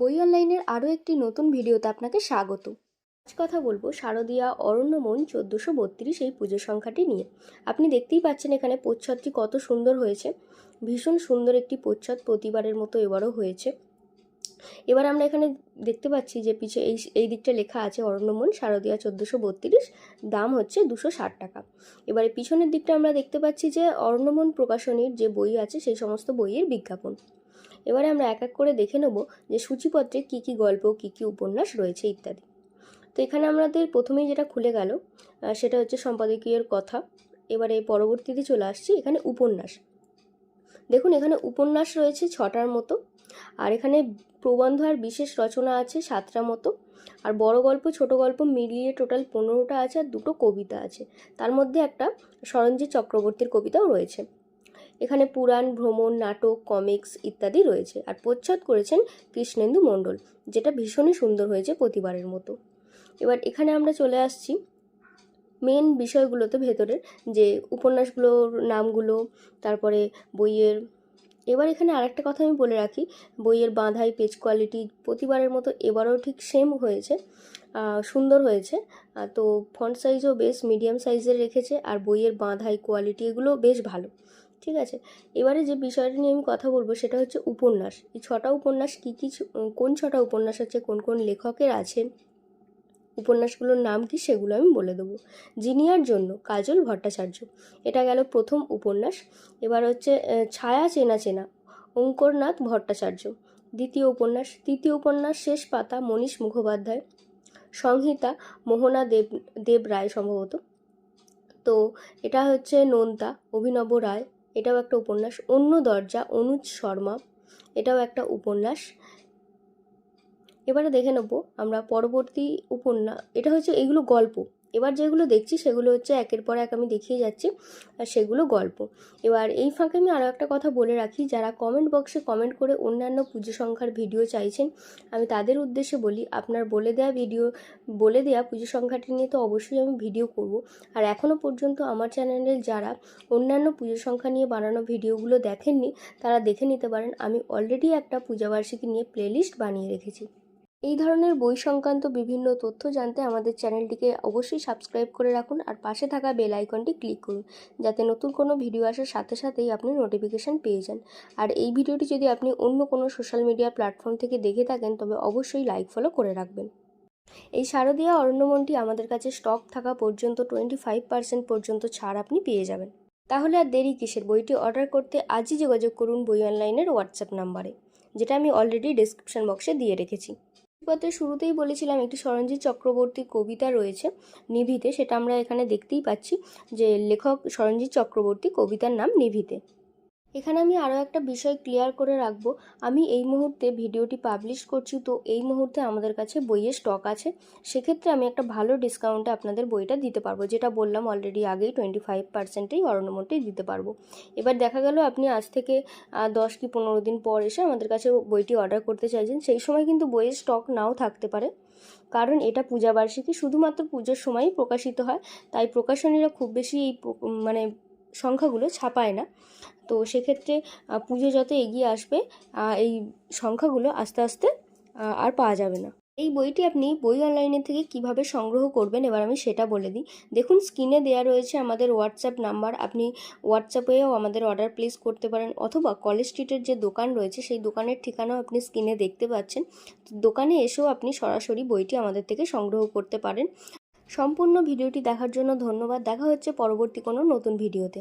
বই অনলাইনের আরও একটি নতুন ভিডিওতে আপনাকে স্বাগত। আজ কথা বলব শারদীয়া অরণ্যমন চোদ্দোশো বত্রিশ এই পুজো সংখ্যাটি নিয়ে। আপনি দেখতেই পাচ্ছেন এখানে প্রচ্ছদটি কত সুন্দর হয়েছে। ভীষণ সুন্দর একটি প্রচ্ছদ প্রতিবারের মতো এবারও হয়েছে। এবার আমরা এখানে দেখতে পাচ্ছি যে পিছে এই এই দিকটা লেখা আছে অরণ্যমন শারদীয়া চোদ্দোশো বত্রিশ, দাম হচ্ছে দুশো ষাট টাকা। এবারে পিছনের দিকটা আমরা দেখতে পাচ্ছি যে অরণ্যমন প্রকাশনীর যে বই আছে সেই সমস্ত বইয়ের বিজ্ঞাপন। এবারে আমরা এক এক করে দেখে নেব যে সূচিপত্রে কী কী গল্প, কী কী উপন্যাস রয়েছে ইত্যাদি। তো এখানে আমাদের প্রথমেই যেটা খুলে গেল সেটা হচ্ছে সম্পাদকীয়ের কথা। এবারে পরবর্তীতে চলে আসছি এখানে উপন্যাস। দেখুন, এখানে উপন্যাস রয়েছে ছটার মতো, আর এখানে প্রবন্ধ আর বিশেষ রচনা আছে সাতটা মতো, আর বড় গল্প, ছোট গল্প মিলিয়ে টোটাল পনেরোটা আছে আর দুটো কবিতা আছে। তার মধ্যে একটা সরঞ্জিৎ চক্রবর্তীর কবিতাও রয়েছে। এখানে পুরাণ, ভ্রমণ, নাটক, কমিক্স ইত্যাদি রয়েছে। আর প্রচ্ছদ করেছেন কৃষ্ণেন্দু মণ্ডল, যেটা ভীষণই সুন্দর হয়েছে প্রতিবারের মতো। এবার এখানে আমরা চলে আসছি মেন বিষয়গুলোতে ভেতরের, যে উপন্যাসগুলোর নামগুলো, তারপরে বইয়ের। এবার এখানে আরেকটা কথা আমি বলে রাখি, বইয়ের বাঁধাই পেজ কোয়ালিটি প্রতিবারের মতো এবারও ঠিক সেম হয়েছে সুন্দর হয়েছে। তো ফন্ট সাইজও বেশ মিডিয়াম সাইজের রেখেছে, আর বইয়ের বাঁধাই কোয়ালিটি এগুলো বেশ ভালো। ঠিক আছে? এবারে যে বিষয়টা নিয়ে আমি কথা বলব সেটা হচ্ছে উপন্যাস। এই ছটা উপন্যাস কী কী কোন ছটা উপন্যাস আছে, কোন কোন লেখকের আছেন উপন্যাসগুলোর নাম কি সেগুলো আমি বলে দেবো। জিনিয়ার জন্য, কাজল ভট্টাচার্য। এটা গেল প্রথম উপন্যাস। এবার হচ্ছে ছায়া চেনা চেনা, অঙ্করনাথ ভট্টাচার্য। দ্বিতীয় উপন্যাস, তৃতীয় উপন্যাস, শেষ পাতা, মনীষ মুখোপাধ্যায়। সংহিতা, মোহনা দেব দেব রায় সম্ভবত। তো এটা হচ্ছে নোনতা, অভিনব রায়। এটাও একটা উপন্যাস। অন্য দরজা, অনুজ শর্মা, এটাও একটা উপন্যাস। এবারে দেখে নেব আমরা পরবর্তী উপন্যাস, এটা হচ্ছে এগুলো গল্প। এবার যেগুলো দেখছি সেগুলো হচ্ছে একের পর এক আমি দেখিয়ে যাচ্ছি, আর সেগুলো গল্প। এবার এই ফাঁকে আমি আরও একটা কথা বলে রাখি, যারা কমেন্ট বক্সে কমেন্ট করে অন্যান্য পুজো সংখ্যার ভিডিও চাইছেন, আমি তাদের উদ্দেশ্যে বলি, আপনার বলে দেওয়া ভিডিও বলে দেওয়া পুজো সংখ্যাটি নিয়ে তো অবশ্যই আমি ভিডিও করব। আর এখনও পর্যন্ত আমার চ্যানেলে যারা অন্যান্য পুজো সংখ্যা নিয়ে বানানো ভিডিওগুলো দেখেননি, তারা দেখে নিতে পারেন, আমি অলরেডি একটা পূজাবার্ষিকী নিয়ে প্লেলিস্ট বানিয়ে রেখেছি। এই ধরনের বই সংক্রান্ত বিভিন্ন তথ্য জানতে আমাদের চ্যানেলটিকে অবশ্যই সাবস্ক্রাইব করে রাখুন আর পাশে থাকা বেল আইকনটি ক্লিক করুন, যাতে নতুন কোনো ভিডিও আসার সাথে সাথেই আপনি নোটিফিকেশান পেয়ে যান। আর এই ভিডিওটি যদি আপনি অন্য কোনো সোশ্যাল মিডিয়া প্ল্যাটফর্ম থেকে দেখে থাকেন, তবে অবশ্যই লাইক, ফলো করে রাখবেন। এই শারদীয়া অরণ্যমনটি আমাদের কাছে স্টক থাকা পর্যন্ত টোয়েন্টি ফাইভ পার্সেন্ট পর্যন্ত ছাড় আপনি পেয়ে যাবেন। তাহলে আর দেরি কিসের? বইটি অর্ডার করতে আজই যোগাযোগ করুন বই অনলাইনের হোয়াটসঅ্যাপ নাম্বারে, যেটা আমি অলরেডি ডিসক্রিপশন বক্সে দিয়ে রেখেছি। পত্রের শুরুতেই বলেছিলাম, একটি সরঞ্জিৎ চক্রবর্তী কবিতা রয়েছে নিভিতে। সেটা আমরা এখানে দেখতেই পাচ্ছি যে লেখক সরঞ্জিৎ চক্রবর্তী কবিতার নাম নিভিতে। এখানে আমি আরও একটা বিষয় ক্লিয়ার করে রাখব। আমি এই মুহূর্তে ভিডিওটি পাবলিশ করছি, তো এই মুহূর্তে আমাদের কাছে বইয়ের স্টক আছে। সেক্ষেত্রে আমি একটা ভালো ডিসকাউন্টে আপনাদের বইটা দিতে পারব, যেটা বললাম অলরেডি আগেই টোয়েন্টি ফাইভ পার্সেন্টেই অরণ্যমোটেই দিতে পারব। এবার দেখা গেল আপনি আজ থেকে দশ কি পনেরো দিন পর এসে আমাদের কাছে বইটি অর্ডার করতে চাইছেন, সেই সময় কিন্তু বইয়ের স্টক নাও থাকতে পারে। কারণ এটা পূজাবার্ষিকী শুধুমাত্র পুজোর সময়ই প্রকাশিত হয়। তাই প্রকাশনীরা খুব বেশি এই মানে সংখ্যাগুলো ছাপায় না। তো সেক্ষেত্রে পুজো যত এগিয়ে আসবে এই সংখ্যাগুলো আস্তে আস্তে আর পাওয়া যাবে না। এই বইটি আপনি বই অনলাইনের থেকে কীভাবে সংগ্রহ করবেন, এবার আমি সেটা বলে দিই। দেখুন স্ক্রিনে দেওয়া রয়েছে আমাদের হোয়াটসঅ্যাপ নাম্বার আপনি হোয়াটসঅ্যাপেও আমাদের অর্ডার প্লেস করতে পারেন, অথবা কলেজ স্ট্রিটের যে দোকান রয়েছে, সেই দোকানের ঠিকানাও আপনি স্ক্রিনে দেখতে পাচ্ছেন। দোকানে এসেও আপনি সরাসরি বইটি আমাদের থেকে সংগ্রহ করতে পারেন। সম্পূর্ণ ভিডিওটি দেখার জন্য ধন্যবাদ। দেখা হচ্ছে পরবর্তী কোনো নতুন ভিডিওতে।